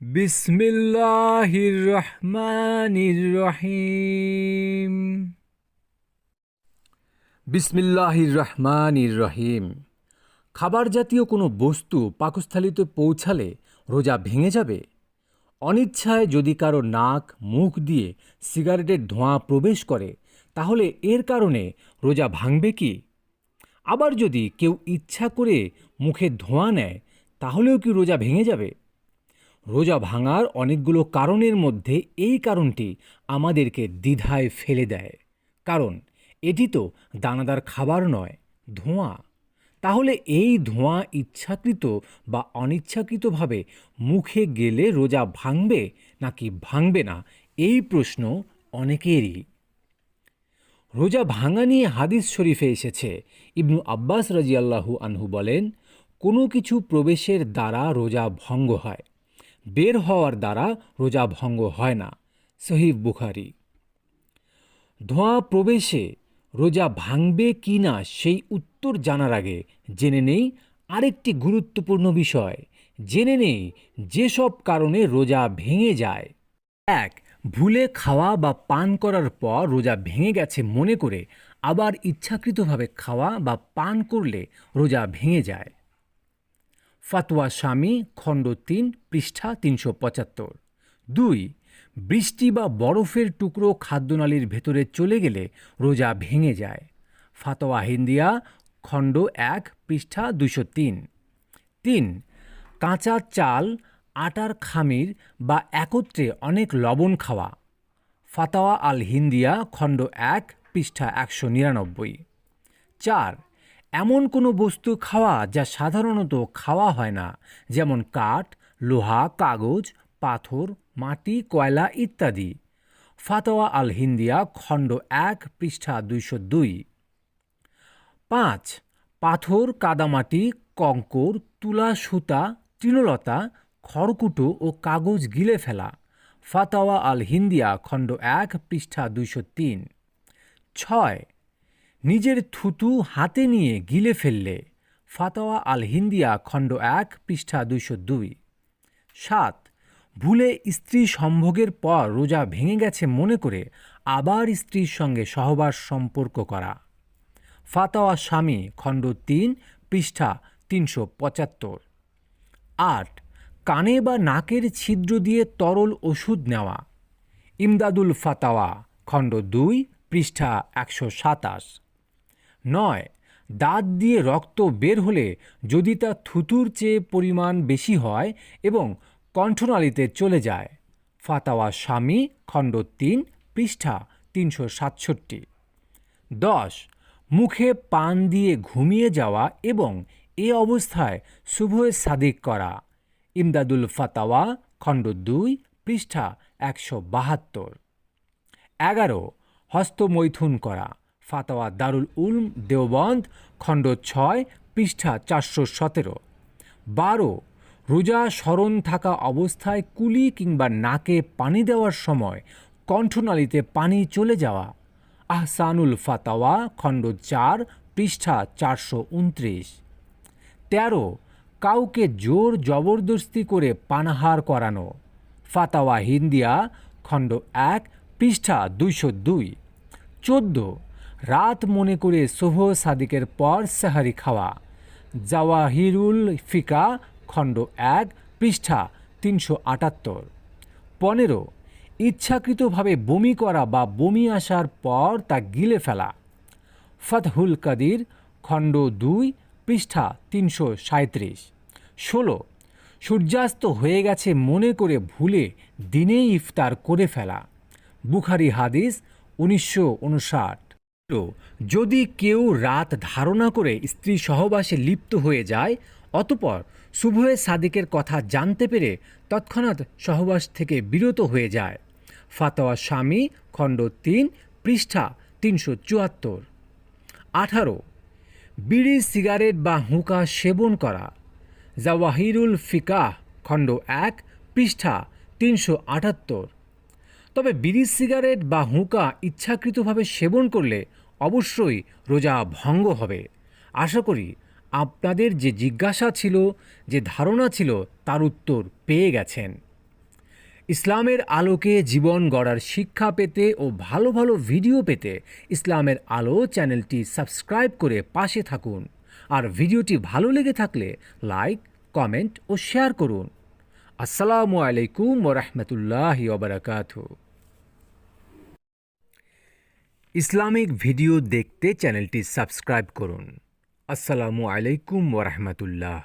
বিসমিল্লাহির রহমানির রহিম বিসমিল্লাহির রহমানির রহিম খাবার জাতীয় কোনো বস্তু পাকস্থলিতে পৌঁছালে রোজা ভেঙে যাবে? অনিচ্ছায় যদি কারও নাক, মুখ দিয়ে সিগারেটের ধোঁয়া প্রবেশ করে, তাহলে এর কারণে রোজা ভাঙবে কি? আবার যদি কেউ ইচ্ছা করে মুখে ধোঁয়া নেয়, তাহলেও কি রোজা ভেঙে যাবে? রোজা ভাঙার অনেকগুলো কারণের মধ্যে এই কারণটি আমাদেরকে দ্বিধায় ফেলে দেয়। কারণ এটি তো দানাদার খাবার নয়, ধোঁয়া। তাহলে এই ধোঁয়া ইচ্ছাকৃত বা অনিচ্ছাকৃতভাবে মুখে গেলে রোজা ভাঙবে নাকি ভাঙবে না? এই প্রশ্ন অনেকেরই। রোজা ভাঙা নিয়ে হাদিস শরীফে এসেছে। ইবনু আব্বাস রাজিয়াল্লাহু আনহু বলেন, কোনো কিছু প্রবেশের দ্বারা রোজা ভঙ্গ হয়। বের হওয়ার দ্বারা রোজা ভঙ্গ হয় না। সহিব বুখারি। ধোঁয়া প্রবেশে রোজা ভাঙবে কি না সেই উত্তর জানার আগে জেনে নেই আরেকটি গুরুত্বপূর্ণ বিষয়। জেনে নেই যেসব কারণে রোজা ভেঙে যায়। এক, ভুলে খাওয়া বা পান করার পর রোজা ভেঙে গেছে মনে করে আবার ইচ্ছাকৃতভাবে খাওয়া বা পান করলে রোজা ভেঙে যায়। ফাতোয়া স্বামী, খণ্ড তিন, পৃষ্ঠা তিনশো পঁচাত্তর। দুই, বৃষ্টি বা বরফের টুকরো খাদ্যনালীর ভেতরে চলে গেলে রোজা ভেঙে যায়। ফাতোয়া হিন্দিয়া, খণ্ড এক, পৃষ্ঠা দুশো তিন। তিন, কাঁচা চাল, আটার খামির বা একত্রে অনেক লবণ খাওয়া। ফাতাওয়া আল হিন্দিয়া, খণ্ড এক, পৃষ্ঠা একশো নিরানব্বই। চার এমন কোনো বস্তু খাওয়া যা সাধারণত খাওয়া হয় না, যেমন কাঠ, লোহা, কাগজ, পাথর, মাটি, কয়লা ইত্যাদি। ফাতোয়া আল হিন্দিয়া, খণ্ড এক, পৃষ্ঠা দুইশো দুই। পাঁচ, পাথর, কাদামাটি, কঙ্কর, তুলা, সুতা, তৃণলতা, খড়কুটো ও কাগজ গিলে ফেলা। ফাতাওয়া আল হিন্দিয়া, খণ্ড এক, পৃষ্ঠা দুইশো তিন। ছয় নিজের থুতু হাতে নিয়ে গিলে ফেললে ফাতাওয়া আল হিন্দিয়া খণ্ড এক, পৃষ্ঠা দুইশো দুই। সাত, ভুলে স্ত্রী সম্ভোগের পর রোজা ভেঙে গেছে মনে করে আবার স্ত্রীর সঙ্গে সহবাস সম্পর্ক করা। ফাতাওয়া স্বামী, খণ্ড তিন, পৃষ্ঠা তিনশো পঁচাত্তর। আট, কানে বা নাকের ছিদ্র দিয়ে তরল ওষুধ নেওয়া। ইমদাদুল ফাতাওয়া খণ্ড দুই, পৃষ্ঠা একশো সাতাশ। নয়, দাঁত দিয়ে রক্ত বের হলে যদি তা থুতুর চেয়ে পরিমাণ বেশি হয় এবং কণ্ঠনালীতে চলে যায়। ফাতাওয়া স্বামী, খণ্ড তিন, পৃষ্ঠা তিনশো সাতষট্টি। দশ, মুখে পান দিয়ে ঘুমিয়ে যাওয়া এবং এ অবস্থায় শুভে সাদিক করা। ইমদাদুল ফাতাওয়া, খণ্ড দুই, পৃষ্ঠা একশো বাহাত্তর। এগারো, হস্তমৈথুন করা। ফাতাওয়া দারুল উলম, দেওবন্দ, খণ্ড ছয়, পৃষ্ঠা চারশো সতেরো। বারো, রোজা স্মরণ থাকা অবস্থায় কুলি কিংবা নাকে পানি দেওয়ার সময় কণ্ঠনালীতে পানি চলে যাওয়া। আহসানুল ফাতাওয়া খণ্ড চার, পৃষ্ঠা চারশো উনত্রিশ। তেরো, কাউকে জোর জবরদস্তি করে পানাহার করানো। ফাতাওয়া হিন্দিয়া, খণ্ড এক, পৃষ্ঠা দুইশো দুই। চোদ্দ রাত মনে করে সোহ সাদিকের পর সাহারি খাওয়া। জাওয়াহিরুল ফিকা, খণ্ড এক, পৃষ্ঠা তিনশো আটাত্তর। পনেরো, ইচ্ছাকৃতভাবে বমি করা বা বমি আসার পর তা গিলে ফেলা। ফতহুল কাদির, খণ্ড দুই, পৃষ্ঠা তিনশো সাঁত্রিশ ষোলো, সূর্যাস্ত হয়ে গেছে মনে করে ভুলে দিনেই ইফতার করে ফেলা। বুখারি হাদিস উনিশশো উনষাট। যদি কেউ রাত ধারণা করে স্ত্রী সহবাসে লিপ্ত হয়ে যায়, অতপর শুভয়ে সাদিকের কথা জানতে পেরে তৎক্ষণাৎ সহবাস থেকে বিরত হয়ে যায়। ফাতোয়া স্বামী, খণ্ড তিন, পৃষ্ঠা তিনশো চুয়াত্তর। আঠারো। বিড়ি, সিগারেট বা হুঁকা সেবন করা। জাওয়াহিরুল ফিকাহ, খণ্ড এক, পৃষ্ঠা তিনশো আটাত্তর। তবে বিড়ি, সিগারেট বা হুঁকা ইচ্ছাকৃতভাবে সেবন করলে অবশ্যই রোজা ভঙ্গ হবে। আশা করি আপনাদের যে জিজ্ঞাসা ছিল, যে ধারণা ছিল, তার উত্তর পেয়ে গেছেন। ইসলামের আলোকে জীবন গড়ার শিক্ষা পেতে ও ভালো ভালো ভিডিও পেতে ইসলামের আলো চ্যানেলটি সাবস্ক্রাইব করে পাশে থাকুন। আর ভিডিওটি ভালো লেগে থাকলে লাইক, কমেন্ট ও শেয়ার করুন। আসসালামু আলাইকুম ওরহমতুল্লাহি ওবরাকাত ইসলামিক ভিডিও দেখতে চ্যানেলটি সাবস্ক্রাইব করুন। আসসালামু আলাইকুম ওরহমতুল্লাহ